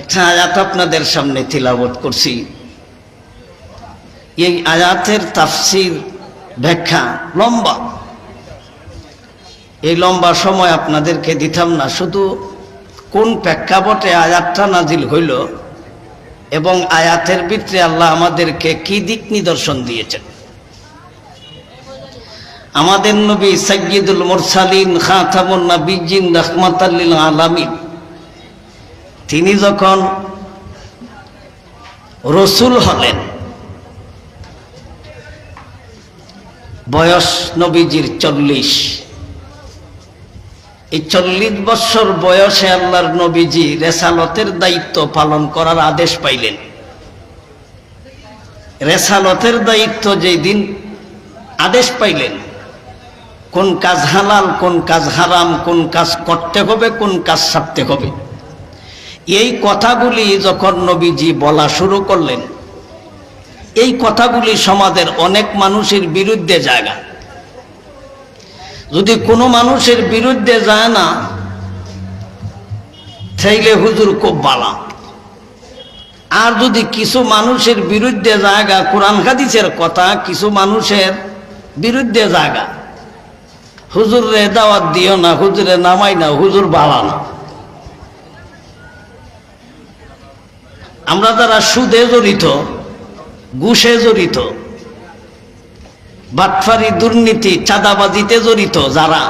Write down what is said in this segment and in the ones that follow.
একটা আয়াত আপনাদের সামনে তিলাবত করছি। এই আয়াতের তাফসির ব্যাখ্যা লম্বা। এই লম্বা সময় আপনাদেরকে দিতাম না, শুধু কোন প্রেক্ষাপটে আয়াতটা নাজিল হইল এবং আয়াতের ভিতরে আল্লাহ আমাদেরকে কি দিক নিদর্শন দিয়েছেন। আমাদের নবী সৈয়দুল মুরসালিন, খাতামুন নবীজিন রহমাতাল্লিল আলামিন। তিনি যখন রসুল হলেন, বয়স নবীজির চল্লিশ। এই চল্লিশ বছর বয়সে আল্লাহর নবীজি রেসালতের দায়িত্ব পালন করার আদেশ পাইলেন। রেসালতের দায়িত্ব যেই দিন আদেশ পাইলেন, কোন কাজ হালাল, কোন কাজ হারাম, কোন কাজ করতে হবে, কোন কাজ ছাড়তে হবে। এই কথাগুলি যখন নবীজি বলা শুরু করলেন, এই কথাগুলি সমাজের অনেক মানুষের বিরুদ্ধে জায়গা। যদি কোনো মানুষের বিরুদ্ধে যায় না, তাইলে হুজুর খুব বালা। আর যদি কিছু মানুষের বিরুদ্ধে জায়গা, কোরআন হাদিসের কথা, কিছু মানুষের বিরুদ্ধে জায়গা হুজুর রে দাওয়াত দিও না, হুজুরে নামাই না, হুজুর বালা না। আমরা যারা সুদে জড়িত, ঘুষে জড়িত, বাটফারি দুর্নীতি, চাঁদাবাজিতে জড়িত যারা,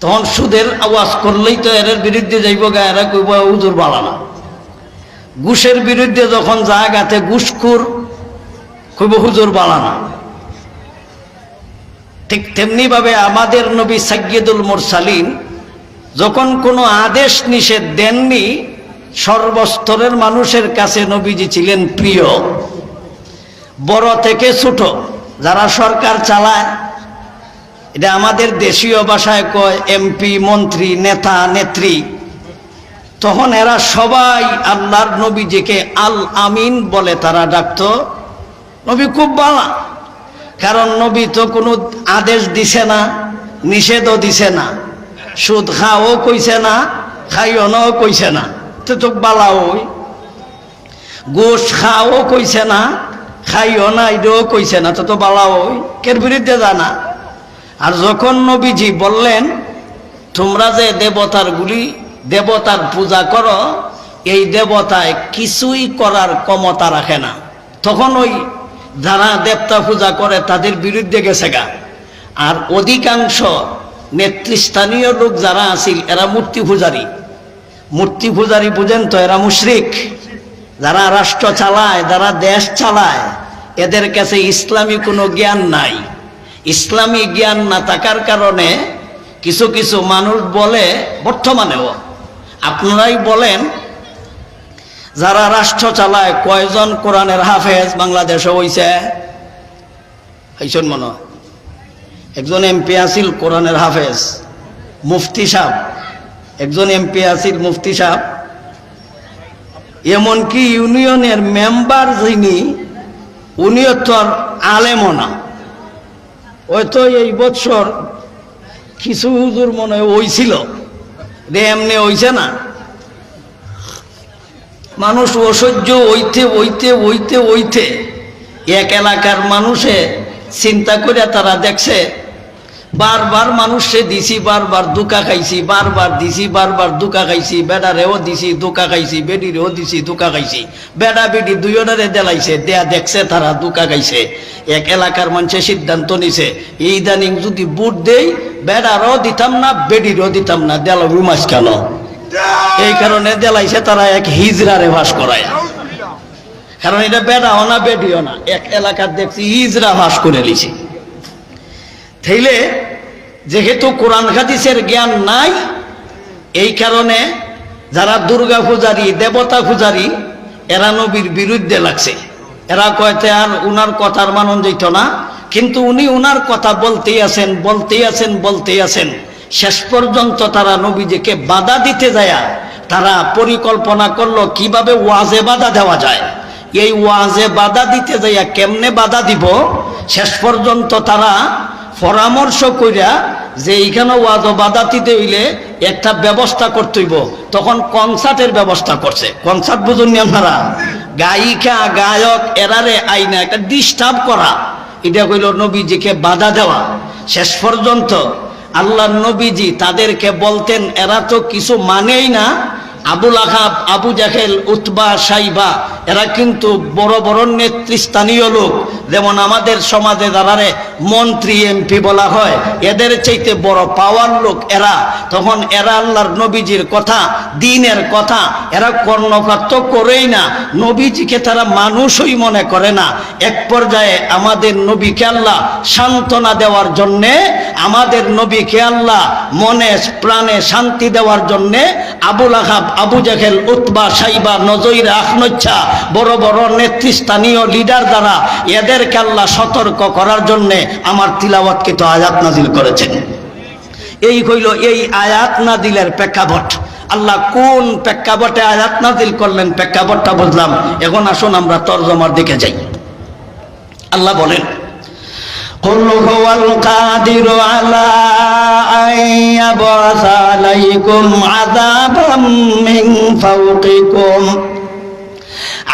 তখন সুদের আওয়াজ করলেই তো এর বিরুদ্ধে যাইব গা, এরা কইব, হুজুর, বালা না। ঘুষের বিরুদ্ধে যখন জায়গাতে ঘুষখুর, কইব, হুজুর বাড়ানা ঠিক তেমনিভাবে আমাদের নবী সাজ্ঞেদুল মোরসালিন যখন কোনো আদেশ নিষেধ দেননি সর্বস্তরের মানুষের কাছে নবীজি ছিলেন প্রিয়। বড় থেকে ছোট, যারা সরকার চালায়, এটা আমাদের দেশীয় ভাষায় কয় এমপি মন্ত্রী, নেতা, নেত্রী। তখন এরা সবাই আল্লাহর নবীজিকে আল আমিন বলে তারা ডাকত। নবী খুব বালা, কারণ নবী তো কোনো আদেশ দিছে না, নিষেধও দিছে না। সুদ খাও কইছে না খাইও নাও কইছে না। তো তো বালা ওই। খাও কইছে না, খাইও না, এটাও কইছে না, তো তো বালা কের বিরুদ্ধে জানা? আর যখন নবীজি বললেন, তোমরা যে দেবতার গুলি, দেবতার পূজা করো, এই দেবতায় কিছুই করার ক্ষমতা রাখে না। তখন ওই যারা দেবতা পূজা করে, তাদের বিরুদ্ধে গেছে গা। আর অধিকাংশ নেতৃস্থানীয় লোক যারা আছিল, এরা মূর্তি পূজারী। মূর্তি পূজারী বুঝেন তো এরা মুশরিক। যারা রাষ্ট্র চালায়, যারা দেশ চালায়, এদের কাছে ইসলামী কোনো জ্ঞান নাই। ইসলামী জ্ঞান না থাকার কারণে কিছু কিছু মানুষ বলে, বর্তমানেও আপনারাই বলেন, যারা রাষ্ট্র চালায়, কয়জন কোরআনের হাফেজ বাংলাদেশে হইছে? হইছেন মনে একজন এমপি আছিল কোরআনের হাফেজ, মুফতি সাহ একজন এমপি আছিল মুফতি সাহ এমনকি ইউনিয়নের মেম্বার যিনি, উনিও তো আর আলেমও না। হয়তো এই বছর কিছু হুজুর মনে হইছিল, রে এমনি হইছে না। মানুষ অসহ্য ওইতে ওইতে ওইতে ওইতে এক এলাকার মানুষে চিন্তা করে তারা দেখছে বারবার মানুষে দিছি, বারবার দুকা খাইছি, বারবার দিছি, বারবার দুকা খাইছি, বেডারেও দিছি, দুকা খাইছি, বেডিরেও দিছি, দুকা খাইছি। বেডা বেডি দুইটারে দেলাইছে, দেয়া দেখছে তারা দুকা খাইছে। এক এলাকার মানুষে সিদ্ধান্ত নিছে, ইদানিং যদি বুট দেই, বেডারও দিতাম না, বেডিরও দিতাম না, দেলাবি মাছ কেন? এই কারণে দেলাইছে তারা এক হিজরারে ভাস করায়। কারণ এটা বেডাও না, বেডিও না, এক এলাকার দেখছি হিজরা ভাস করে লিছে থেইলে যেহেতু কোরআন হাদিসের জ্ঞান নাই, এই কারণে যারা দুর্গা পূজারী, দেবতা পূজারী, এরা নবীর বিরুদ্ধে লাগছে। এরা কয়তে আর উনার কথার মানন যেত না, কিন্তু উনি উনার কথা বলতেই আছেন বলতেই আছেন বলতেই আছেন। শেষ পর্যন্ত তারা নবীজিকে বাধা দিতে যায় তারা পরিকল্পনা করল কীভাবে ওয়াজে বাধা দেওয়া যায়। এই ওয়াজে বাধা দিতে যাইয়া কেমনে বাধা দিব? শেষ পর্যন্ত তারা পরামর্শ কইরা যে এইখানে ওয়াজ বাধা দিতে হইলে একটা ব্যবস্থা করতে হইব। তখন কনসার্টের ব্যবস্থা করছে। কনসার্ট বুঝুন আপনারা? গায়িকা, গায়ক, এরারে আইনা একটা ডিস্টার্ব করা। এটা কইল নবীজিকে বাধা দেওয়া। শেষ পর্যন্ত আল্লাহ নবীজি তাদেরকে বলতেন, এরা তো কিছু মানেই না। আবুল আহাব, আবু জাহেল, উতবা, সাইবা, এরা কিন্তু বড় বড় নেতৃস্থানীয় লোক। যেমন আমাদের সমাজে দাঁড়ারে মন্ত্রী, এমপি বলা হয়, এদের চাইতে বড় পাওয়ার লোক এরা। তখন এরা আল্লাহর নবীজির কথা, দিনের কথা, এরা কর্ণপাত করেই না। নবীজিকে তারা মানুষই মনে করে না। এক পর্যায়ে আমাদের নবীকে আল্লাহ সান্ত্বনা দেওয়ার জন্যে, আমাদের নবীকে আল্লাহ মনে, প্রাণে শান্তি দেওয়ার জন্যে আবুল আহাব, আবু জাহেল, উতবা, সাইবা, নজইর, আখনচ্ছা, বড় বড় নেতৃস্থানীয় লিডার দ্বারা এদেরকে আল্লাহ সতর্ক করার জন্যে আমার তিলাওয়াতকে তো আয়াত নাজিল করেছেন এই হইল এই আয়াত নাজিলের প্রেক্ষাপট আল্লাহ কোন প্রেক্ষাপটে আয়াত নাজিল করলেন প্রেক্ষাপটটা বুঝলাম এখন আসুন আমরা তর্জমার দিকে যাই আল্লাহ বলেন قل هو القادر على أن يبعث عليكم عذابا من فوقكم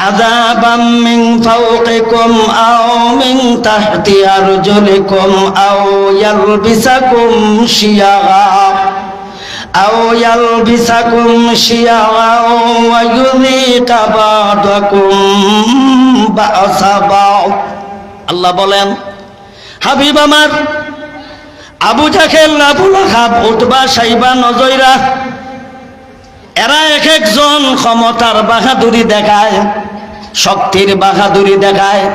عذابا من فوقكم أو من تحت أرجلكم أو يلبسكم شيعا أو يلبسكم شيعا ويذيق بعضكم بأس بعض আল্লাহ বলেন হাবিব আমার Abu Jahl Abu Lahab Utba Shaiba নজইরা এরা এক একজন ক্ষমতার বাহাদুরি দেখায়। শক্তির বাহাদুরি দেখায়,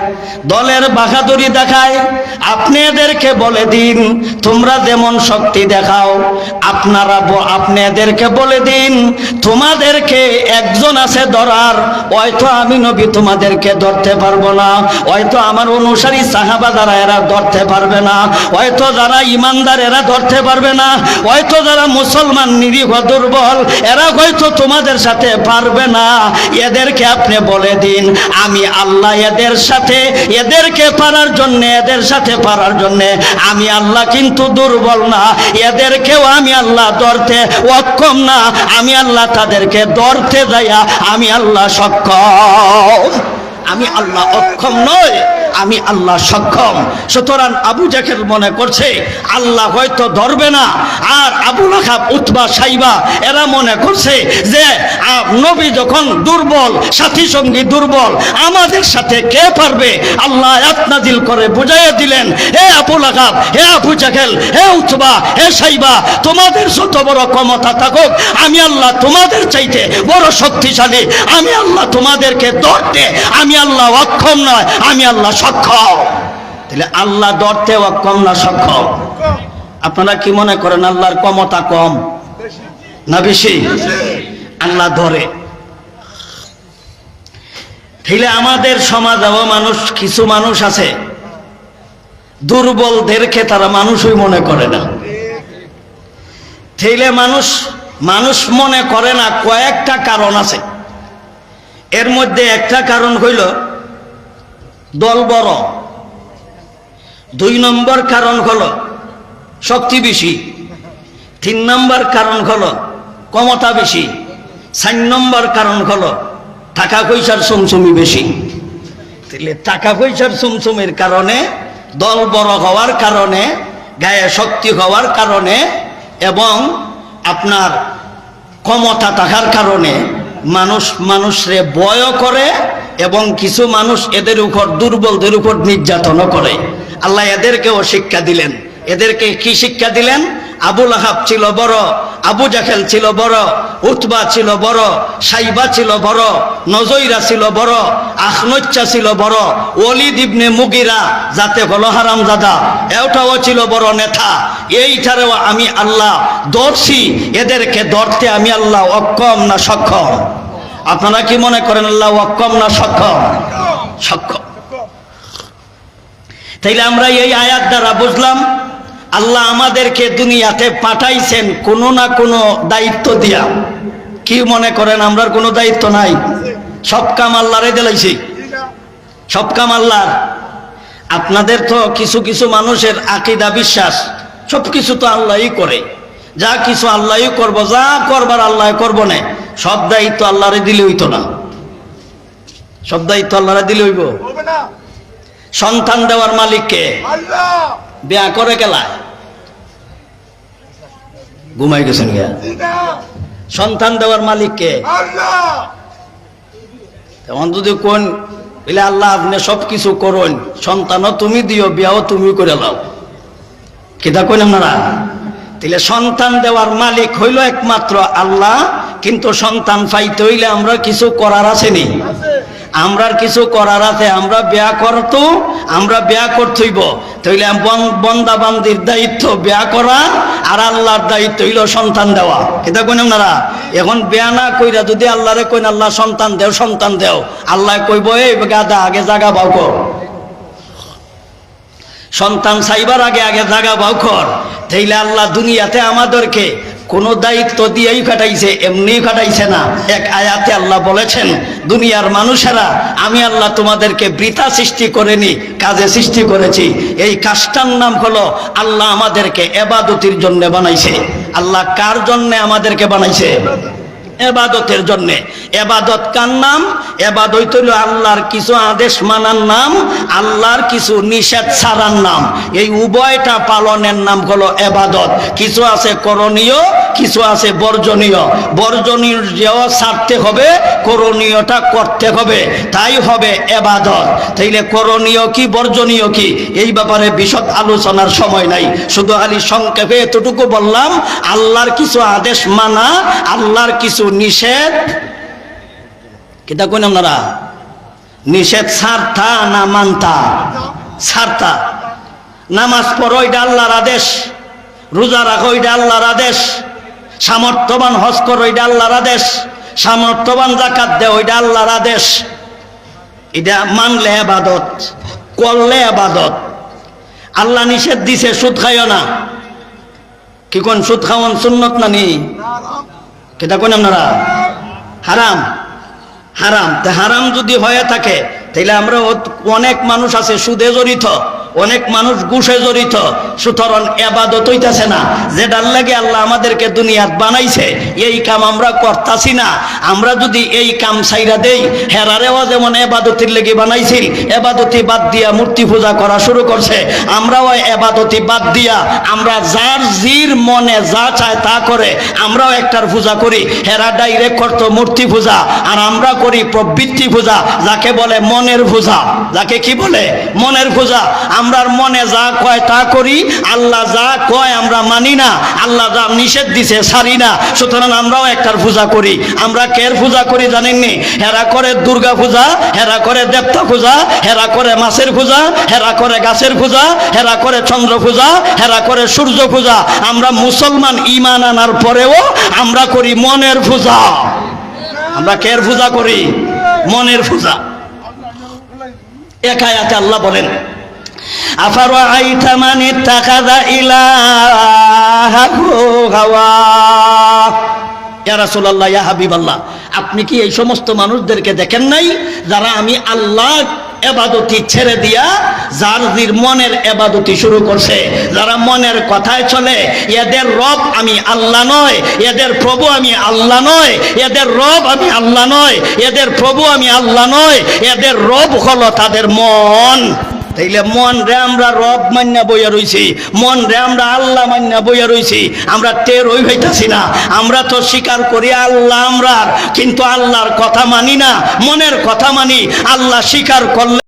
দলের বাহাদুরি দেখায়। আপনি এদেরকে বলে দিন, তোমরা যেমন শক্তি দেখাও, আপনারা ব- আপনি এদেরকে বলে দিন, তোমাদেরকে একজন আছে ধরার, হয়তো আমি নবী তোমাদেরকে ধরতে পারব না, হয়তো আমার অনুসারী সাহাবা যারা এরা ধরতে পারবে না, হয়তো যারা ইমানদার এরা ধরতে পারবে না, হয়তো যারা মুসলমান নিরীহ দুর্বল, এরা হয়তো তোমাদের সাথে পারবে না। এদেরকে আপনি বলে দিন। আমি আল্লাহ এদের সাথে, এদেরকে পারার জন্যে, এদের সাথে পারার জন্যে। আমি আল্লাহ কিন্তু দুর্বল না, এদেরকেও আমি আল্লাহ ধরতে অক্ষম না। আমি আল্লাহ তাদেরকে ধরতে যাইয়া আমি আল্লাহ সক্ষম। আমি আল্লাহ অক্ষম নয় আমি আল্লাহ সক্ষম। সুতরাং আবু জাকের মনে করছে, আল্লাহ হয়তো ধরবে না। আর আবু লাখাব উতবা, সাইবা, এরা মনে করছে যে নবী যখন দুর্বল, সাথী সঙ্গী দুর্বল, আমাদের সাথে কে পারবে? আল্লাহ আত্মাদিল করে বুঝাইয়া দিলেন, হে আবু লাখাব হে আবু জাকেল হে উতবা, হে সাইবা, তোমাদের যত বড় ক্ষমতা থাকুক, আমি আল্লাহ তোমাদের চাইতে বড় শক্তিশালী। আমি আল্লাহ তোমাদেরকে ধরতে, আমি আল্লাহ অক্ষম নয়, আমি আল্লাহ সক্ষম। তাহলে আল্লাহ ধরতে অক্ষম না সক্ষম। আপনারা কি মনে করেন আল্লাহর ক্ষমতা কম না বেশি? আল্লাহ ধরে। তাহলে আমাদের সমাজেও মানুষ, কিছু মানুষ আছে দুর্বলদেরকে তারা মানুষই মনে করে না। তাইলে মানুষ মানুষ মনে করে না কয়েকটা কারণ আছে। এর মধ্যে একটা কারণ হইল দল বড়। দুই নম্বর কারণ হলো শক্তি বেশি। তিন নম্বর কারণ হলো ক্ষমতা বেশি। চার নম্বর কারণ হলো টাকা পয়সার চমচমি বেশি। তাহলে টাকা পয়সার চমচমের কারণে, দল বড় হওয়ার কারণে, গায়ে শক্তি হওয়ার কারণে এবং আপনার ক্ষমতা থাকার কারণে মানুষ মানুষরে বয় করে এবং কিছু মানুষ এদের উপর দুর্বলদের উপর নির্যাতনও করে। আল্লাহ এদেরকেও শিক্ষা দিলেন। এদেরকে কি শিক্ষা দিলেন? আবুল আহাব ছিল বড়, আবু জাখেল ছিল বড়, উতবা ছিল বড়, সাইবা ছিল বড় নজইরা ছিল বড়, আখনচ্চা ছিল বড় ওলিদ ইবনে মুগিরা, যাতে হলো হারাম দাদা এটাও ছিল বড় নেতা। এইটারেও আমি আল্লাহ ধরছি, এদেরকে ধরতে আমি আল্লাহ অক্ষম না সক্ষম? আপনারা কি মনে করেন আল্লাহ অক্ষম না সক্ষম? সক্ষম। তাইলে আমরা এই আয়াত দ্বারা বুঝলাম আল্লাহ আমাদেরকে দুনিয়াতে পাঠাইছেন কোনো না কোনো দায়িত্ব দিয়া। কি মনে করেন আমরার কোনো দায়িত্ব নাই? সব কাম আল্লাহরে দিলাইছি। সব কাম আল্লাহর। আপনাদের তো কিছু কিছু মানুষের আকিদা বিশ্বাস সব কিছু তো আল্লাহই করে। যা কিছু আল্লাহই করব যা করবার আল্লাহ করব না সব দায়িত্ব আল্লাহরে দিলে হইতো না। সব দায়িত্ব আল্লাহরে দিলে হইব। সন্তান দেওয়ার মালিককে আল্লাহ। বিয়া করে গেলায়। ঘুমাই গেছেন গিয়া। সন্তান দেওয়ার মালিককে আল্লাহ। তেমন যদি কোন বলে আল্লাহ আপনি সব কিছু করুন সন্তানও তুমি দিও বিয়াও তুমি করে লাও কিতা কইন আপনারা? তাহলে সন্তান দেওয়ার মালিক হইল একমাত্র আল্লাহ কিন্তু সন্তান পাইতে হইলে আমরা কিছু করার আসেনি আমরার কিছু করার আছে, আমরা বিয়া করতো, আমরা বিয়া করতেইব। তাইলে বন্দা বান্দির দায়িত্ব বিয়া করা আর আল্লাহর দায়িত্ব হইল সন্তান দেওয়া। এটা কইন আপনারা? এখন বিয়া না কইরা যদি আল্লাহরে কইন, আল্লাহ সন্তান দেও সন্তান দেও। আল্লাহ কইব, এই গাদা আগে জাগা বাউ কর। সন্তান চাইবার আগে আগে জাগা বাউ কর। তাইলে আল্লাহ দুনিয়াতে আমাদেরকে কোন দায়িত্ব দিয়েই কাটাইছে এমনি কাটাইছে না। এক আয়াতে আল্লাহ বলেছেন, দুনিয়ার মানুষেরা, আমি আল্লাহ তোমাদেরকে বৃথা সৃষ্টি করেনি, কাজে সৃষ্টি করেছি। এই কাজটার নাম হলো, আল্লাহ আমাদেরকে এবাদতির জন্য বানাইছে। আল্লাহ কার জন্য আমাদেরকে বানাইছে? এবাদতের জন্য। এবাদত কার নাম? এবাদত হইল আল্লাহর কিছু আদেশ মানার নাম, আল্লাহর কিছু নিষেধ ছাড়ার নাম। এই উভয়টা পালনের নাম হলো এবাদত। কিছু আছে করণীয়, কিছু আছে বর্জনীয়। বর্জনীয় ছাড়তে হবে, করণীয়টা করতে হবে। তাই হবে এবাদত। তাইলে করণীয় কি, বর্জনীয় কি? এই ব্যাপারে বিশদ আলোচনার সময় নাই। শুধু আলী সংক্ষেপে এতটুকু বললাম, আল্লাহর কিছু আদেশ মানা, আল্লাহর কিছু নিষেধ কিতা কইন আপনারা নিষেধ ছাড়তা না মানতা? ছাড়তা নামাজ পড়ো, এটা আল্লাহর আদেশ। রোজা রাখো, এটা আল্লাহর আদেশ। সামর্থ্যবান হজ করো, এটা আল্লাহর আদেশ। সামর্থ্যবান জাকাত দেও, এটা আল্লাহর আদেশ। এটা মানলে আবাদত, করলে আবাদত। আল্লাহ নিষেধ দিছে, সুদ খাইও না। কি কোন সুদ খাওয়ান সুন্নত না নি কেটা কোন আপনারা হারাম। হারাম। তা হারাম যদি হয়ে থাকে তাহলে আমরা অনেক মানুষ আছে সুদে জড়িত। অনেক মানুষ ঘুষে জড়িত। সুতরাং এবাদত হইতাছে না। যেটার লাগে আল্লাহ আমাদেরকে দুনিয়াত বানাইছে, এই কাম আমরা করতাছি না। আমরা যদি এই কাম সাইরা দেই হেরারেও যেমন এবাদতির লেগে বানাইছিল, এবাদতি বাদ দিয়া মূর্তি পূজা করা শুরু করছে। আমরাও এবাদতি বাদ দিয়া, আমরা যার জির মনে যা চায় তা করে, আমরাও একটার পূজা করি। হেরা ডাইরেক্ট করতো মূর্তি পূজা, আর আমরা করি প্রবৃত্তি পূজা, যাকে বলে মনের পূজা। যাকে কি বলে? মনের পূজা। আমরার মনে যা কয় তা করি, আল্লাহ যা কয় আমরা মানি না, আল্লাহ যা নিষেধ দিছে সারি না। সুতরাং আমরাও একটার পূজা করি। আমরা কের পূজা করি জানেননি হেরা করে দুর্গা পূজা, হেরা করে দেবতা পূজা, হেরা করে মাছের পূজা, হেরা করে গাছের পূজা, হেরা করে চন্দ্র পূজা, হেরা করে সূর্য পূজা। আমরা মুসলমান ইমান আনার পরেও আমরা করি মনের পূজা। আমরা কের পূজা করি? মনের পূজা। একায়াতে আল্লাহ বলেন আফারাআইতা মান ইত্তাখাযা ইলাহাহু হাওয়া? ইয়া রাসূলুল্লাহ, ইয়া হাবিবাল্লাহ, আপনি কি এই সমস্ত মানুষদেরকে দেখেন নাই? যারা আমি আল্লাহ এবাদতি ছেড়ে দিয়া যার জির মনের এবাদতি শুরু করছে। যারা মনের কথায় চলে, এদের রব আমি আল্লাহ নয়, এদের প্রভু আমি আল্লাহ নয়, এদের রব আমি আল্লাহ নয়, এদের প্রভু আমি আল্লাহ নয়, এদের রব হলো তাদের মন। তাইলে মন রে আমরা রব মান্যা বইয়া রইছি, মন রে আমরা আল্লাহ মান্যা বইয়া রইছি, আমরা টের ওই হইতাছি না। আমরা তো স্বীকার করি আল্লাহ আমরা কিন্তু আল্লাহর কথা মানি না, মনের কথা মানি, আল্লাহ স্বীকার করলে